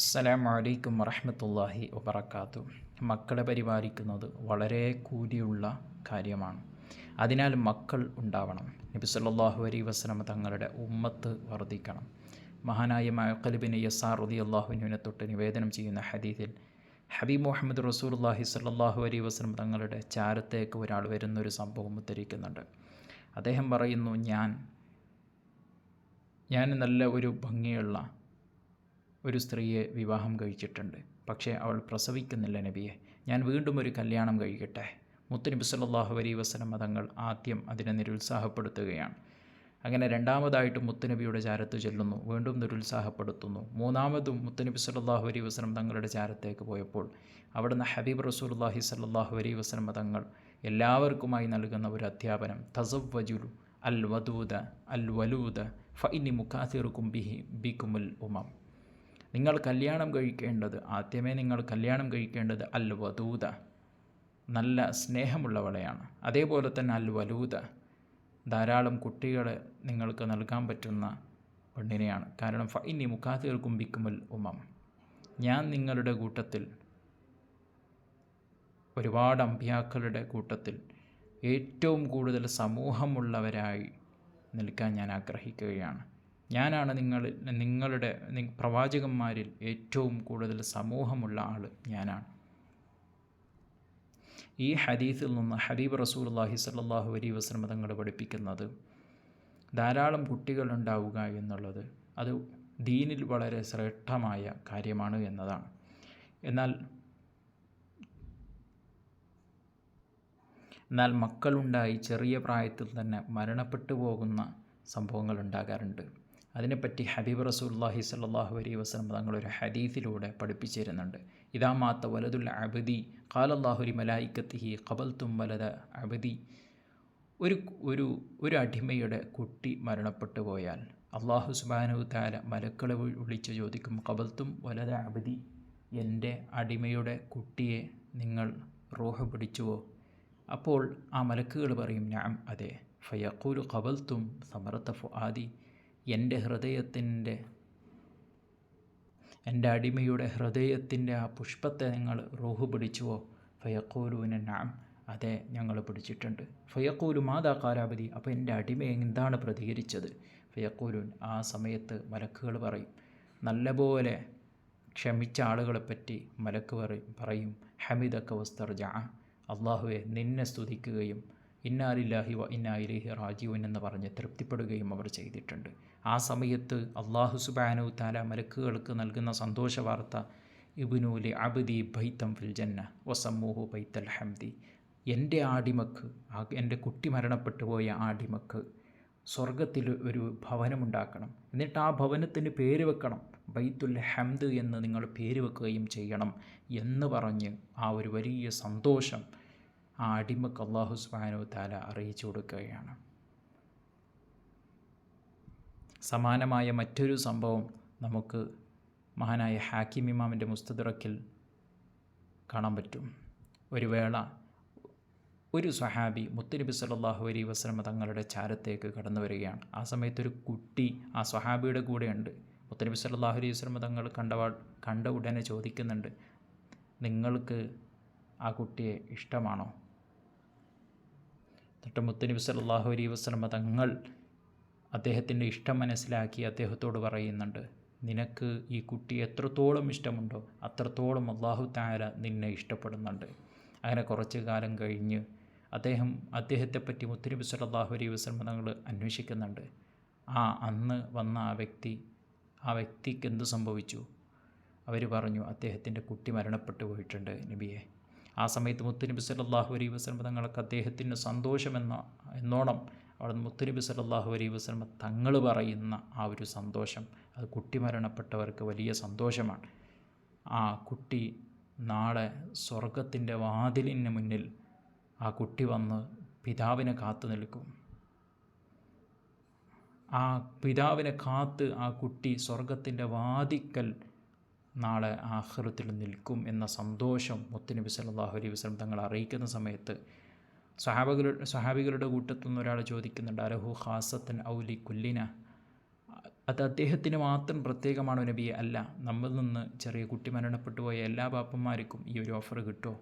അസ്സലാമു വലൈക്കും വറഹമത്തല്ലാഹി വബറകാതുഹു. മക്കളെ പരിപാലിക്കുന്നത് വളരെ കൂലിയുള്ള കാര്യമാണ്. അതിനാൽ മക്കൾ ഉണ്ടാവണം. നബി സല്ലല്ലാഹു അലൈഹി വസല്ലം തങ്ങളുടെ ഉമ്മത്ത് വർദ്ധിക്കണം. മഹാനായ മഴക്കലിബിന് യസാർ റതി അള്ളാഹുവിനെ തൊട്ട് നിവേദനം ചെയ്യുന്ന ഹദീദിൽ ഹബീബ് മുഹമ്മദ് റസൂലുള്ളാഹി സല്ലല്ലാഹു അലൈഹി വസല്ലം തങ്ങളുടെ ചാരത്തേക്ക് ഒരാൾ വരുന്നൊരു സംഭവം ഉദ്ധരിക്കുന്നുണ്ട്. അദ്ദേഹം പറയുന്നു ഞാൻ ഞാൻ നല്ല ഒരു ഭംഗിയുള്ള ഒരു സ്ത്രീയെ വിവാഹം കഴിച്ചിട്ടുണ്ട്. പക്ഷേ അവൾ പ്രസവിക്കുന്നില്ല നബിയെ. ഞാൻ വീണ്ടും ഒരു കല്യാണം കഴിക്കട്ടെ. മുത്തുനബി സല്ലാഹു അലൈഹി വസല്ലം തങ്ങൾ ആദ്യം അതിനെ നിരുത്സാഹപ്പെടുത്തുകയാണ്. അങ്ങനെ രണ്ടാമതായിട്ട് മുത്തുനബിയുടെ ചാരത്ത് ചെല്ലുന്നു. വീണ്ടും നിരുത്സാഹപ്പെടുത്തുന്നു. മൂന്നാമതും മുത്തുനബി സല്ലാഹു അലൈഹി വസല്ലം തങ്ങളുടെ ചാരത്തേക്ക് പോയപ്പോൾ അവിടുന്ന് ഹബീബ് റസൂലുള്ളാഹി സല്ലാഹു അലൈഹി വസല്ലം തങ്ങൾ എല്ലാവർക്കുമായി നൽകുന്ന ഒരു അധ്യാപനം തസവ്വജുലു അൽ വദൂദ അൽ വലൂദ ഫഇനി കുംബിഹി ബിഹി ബിക്കുമുൽ ഉമം. നിങ്ങൾ കല്യാണം കഴിക്കേണ്ടത് ആദ്യമേ നിങ്ങൾ കല്യാണം കഴിക്കേണ്ടത് അൽ വധൂത നല്ല സ്നേഹമുള്ളവളെയാണ്. അതേപോലെ തന്നെ അൽ വലൂത ധാരാളം കുട്ടികളെ നിങ്ങൾക്ക് നൽകാൻ പറ്റുന്ന പെണ്ണിനെയാണ്. കാരണം ഫൈനി മുഖാതിർ കുമ്പിക്കുമൽ ഉമം ഞാൻ നിങ്ങളുടെ കൂട്ടത്തിൽ ഒരുപാട് അമ്പ്യാക്കളുടെ കൂട്ടത്തിൽ ഏറ്റവും കൂടുതൽ സമൂഹമുള്ളവരായി നിൽക്കാൻ ഞാൻ ആഗ്രഹിക്കുകയാണ്. ഞാനാണ് നിങ്ങൾ നിങ്ങളുടെ പ്രവാചകന്മാരിൽ ഏറ്റവും കൂടുതൽ സമൂഹമുള്ള ആൾ ഞാനാണ്. ഈ ഹദീസിൽ നിന്ന് ഹബീബ് റസൂലുള്ളാഹി സ്വല്ലല്ലാഹു അലൈഹി വസല്ലം തങ്ങൾ പഠിപ്പിക്കുന്നത് ധാരാളം കുട്ടികളുണ്ടാവുക എന്നുള്ളത് അത് ദീനിൽ വളരെ ശ്രേഷ്ഠമായ കാര്യമാണ് എന്നതാണ്. എന്നാൽ എന്നാൽ മക്കളുണ്ടായി ചെറിയ പ്രായത്തിൽ തന്നെ മരണപ്പെട്ടു പോകുന്ന സംഭവങ്ങൾ ഉണ്ടാകാറുണ്ട്. അതിനെപ്പറ്റി ഹബീബ് റസൂല്ലാഹി സല്ലാഹു അലൈ വസ്ലം തങ്ങളൊരു ഹദീഫിലൂടെ പഠിപ്പിച്ചിരുന്നുണ്ട്. ഇതാ മാത്ത വലതുൽ അബദി ഖാലല്ലാഹുലി മലായിക്കത്തിഹി തും വലത അബദി. ഒരു ഒരു ഒരു അടിമയുടെ കുട്ടി മരണപ്പെട്ടു പോയാൽ അള്ളാഹു സുബാനു താല മലക്കളെ വിളിച്ച് ചോദിക്കും കബൽത്തും വലത അബദി എന്റെ അടിമയുടെ കുട്ടിയെ നിങ്ങൾ റോഹ പിടിച്ചുവോ? അപ്പോൾ ആ മലക്കുകൾ പറയും ഞാൻ അതെ. ഫയക്കൂലു കബൽത്തും ഫു ഫുആദി എന്റെ ഹൃദയത്തിന്റെ എന്റെ അടിമയുടെ ഹൃദയത്തിന്റെ ആ പുഷ്പത്തെ നിങ്ങൾ റൂഹ് പിടിച്ചുവോ? ഫയക്കൂലുവിന് നാം അതെ ഞങ്ങൾ പിടിച്ചിട്ടുണ്ട്. ഫയക്കൂലു മാതാ കാലാവധി. അപ്പോൾ എന്റെ അടിമ എന്താണ് പ്രതികരിച്ചത്? ഫയക്കൂലുൻ ആ സമയത്ത് മലക്കുകൾ പറയും. നല്ലപോലെ ക്ഷമിച്ച ആളുകളെപ്പറ്റി മലക്ക് പറയും. പറയും ഹമിദക്ക വസ്തർ ജാ അള്ളാഹുവെ നിന്നെ സ്തുതിക്കുകയും ഇന്നാലില്ലാഹി വ ഇന്നായിലേഹി റാജീവൻ എന്ന് പറഞ്ഞ് തൃപ്തിപ്പെടുകയും അവർ ചെയ്തിട്ടുണ്ട്. ആ സമയത്ത് അള്ളാഹു സുബാനു താല മലക്കുകൾക്ക് നൽകുന്ന സന്തോഷ വാർത്ത ഇബുനൂലെ അബദി ബൈത്തം ഫിൽ ജന്ന വസമ്മൂഹു ബൈത്തൽ ഹംദി എന്റെ ആടിമക്ക് എന്റെ കുട്ടി മരണപ്പെട്ടു പോയ ആടിമക്ക് സ്വർഗത്തിൽ ഒരു ഭവനമുണ്ടാക്കണം എന്നിട്ട് ആ ഭവനത്തിന് പേര് വെക്കണം. ബൈത്തുൽ ഹംദ് എന്ന് നിങ്ങൾ പേര് വെക്കുകയും ചെയ്യണം എന്ന് പറഞ്ഞ് ആ ഒരു വലിയ സന്തോഷം ആ അടിമക്ക് അള്ളാഹു സുബാനു താല അറിയിച്ചു കൊടുക്കുകയാണ്. സമാനമായ മറ്റൊരു സംഭവം നമുക്ക് മഹാനായ ഹാക്കിം ഇമാമിന്റെ മുസ്തദിറക്കിൽ കാണാൻ പറ്റും. ഒരു വേള ഒരു സഹാബി മുത്തനബി സല്ലാഹു അലൈ വസ്ലമ തങ്ങളുടെ ചാരത്തേക്ക് കടന്നു വരികയാണ്. ആ സമയത്ത് ഒരു കുട്ടി ആ സ്വഹാബിയുടെ കൂടെയുണ്ട്. മുത്തനബി സല്ലാഹു അലൈഹി വസ്ലമ തങ്ങൾ കണ്ടവാ കണ്ട ഉടനെ ചോദിക്കുന്നുണ്ട് നിങ്ങൾക്ക് ആ കുട്ടിയെ ഇഷ്ടമാണോ? എന്നിട്ട് മുത്തനബി സല്ലാഹു അലൈ വസ്ലമ തങ്ങൾ അദ്ദേഹത്തിന്റെ ഇഷ്ടം മനസ്സിലാക്കി അദ്ദേഹത്തോട് പറയുന്നുണ്ട് നിനക്ക് ഈ കുട്ടി എത്രത്തോളം ഇഷ്ടമുണ്ടോ അത്രത്തോളം അള്ളാഹു താര നിന്നെ ഇഷ്ടപ്പെടുന്നുണ്ട്. അങ്ങനെ കുറച്ച് കാലം കഴിഞ്ഞ് അദ്ദേഹം അദ്ദേഹത്തെപ്പറ്റി മുത്തനബി സല്ലാഹു അലൈഹി വസ്ലമ തങ്ങൾ അന്വേഷിക്കുന്നുണ്ട്. ആ അന്ന് വന്ന ആ വ്യക്തി ആ വ്യക്തിക്ക് എന്ത് സംഭവിച്ചു? അവർ പറഞ്ഞു അദ്ദേഹത്തിന്റെ കുട്ടി മരണപ്പെട്ടു പോയിട്ടുണ്ട് നബിയെ. ആ സമയത്ത് മുത്തുനബി സല്ലാഹു അലൈഹി വസ്ലം തങ്ങൾക്ക് അദ്ദേഹത്തിന് സന്തോഷമെന്ന എന്നോണം അവിടെ മുത്തുനബി സല്ലാഹു അലൈഹി വസ്ലമ തങ്ങൾ പറയുന്ന ആ ഒരു സന്തോഷം. അത് കുട്ടി മരണപ്പെട്ടവർക്ക് വലിയ സന്തോഷമാണ്. ആ കുട്ടി നാളെ സ്വർഗത്തിന്റെ വാതിലിന് മുന്നിൽ ആ കുട്ടി വന്ന് പിതാവിനെ കാത്തു നിൽക്കും. ആ പിതാവിനെ കാത്ത് ആ കുട്ടി സ്വർഗത്തിന്റെ വാതിക്കൽ നാളെ ആഹ്റത്തിൽ നിൽക്കും എന്ന സന്തോഷം മുത്തുനബി സല്ലാഹു അലൈഹി വസ്ലം തങ്ങൾ അറിയിക്കുന്ന സമയത്ത് സഹാബികളുടെ സഹാബികളുടെ കൂട്ടത്തു നിന്ന് ഒരാൾ ചോദിക്കുന്നുണ്ട് അലഹു ഖാസത്തൻ ഔലി കുല്ലിന? അത് അദ്ദേഹത്തിന് മാത്രം പ്രത്യേകമാണോ നബിയെ? അല്ല നമ്മിൽ നിന്ന് ചെറിയ കുട്ടി മരണപ്പെട്ടു പോയ എല്ലാ പാപ്പന്മാർക്കും ഈ ഒരു ഓഫർ കിട്ടുമോ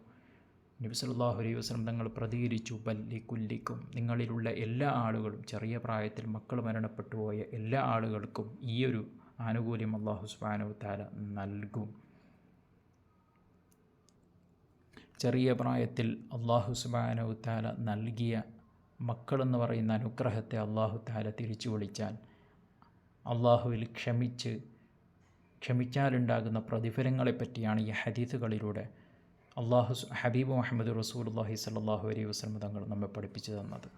നബി സല്ലല്ലാഹു അലൈഹി വസ്ലം തങ്ങൾ പ്രതികരിച്ചു ബല്ലി കുല്ലിക്കും നിങ്ങളിലുള്ള എല്ലാ ആളുകളും ചെറിയ പ്രായത്തിൽ മക്കൾ മരണപ്പെട്ടു പോയ എല്ലാ ആളുകൾക്കും ഈ ഒരു ആനുകൂല്യം അള്ളാഹു സുബ്ഹാനഹു താല നൽകും. ചെറിയ പ്രായത്തിൽ അള്ളാഹു സുബ്ഹാനഹു താല നൽകിയ മക്കളെന്ന് പറയുന്ന അനുഗ്രഹത്തെ അള്ളാഹു താല തിരിച്ചു വിളിച്ചാൽ അള്ളാഹുവിൽ ക്ഷമിച്ച് ക്ഷമിച്ചാലുണ്ടാകുന്ന പ്രതിഫലങ്ങളെപ്പറ്റിയാണ് ഈ ഹദീസുകളിലൂടെ അള്ളാഹു ഹബീബ് മുഹമ്മദ് റസൂൽ അള്ളാഹി സല്ലാഹു അലൈഹി വസ്ലം തങ്ങൾ നമ്മെ പഠിപ്പിച്ചു തന്നത്.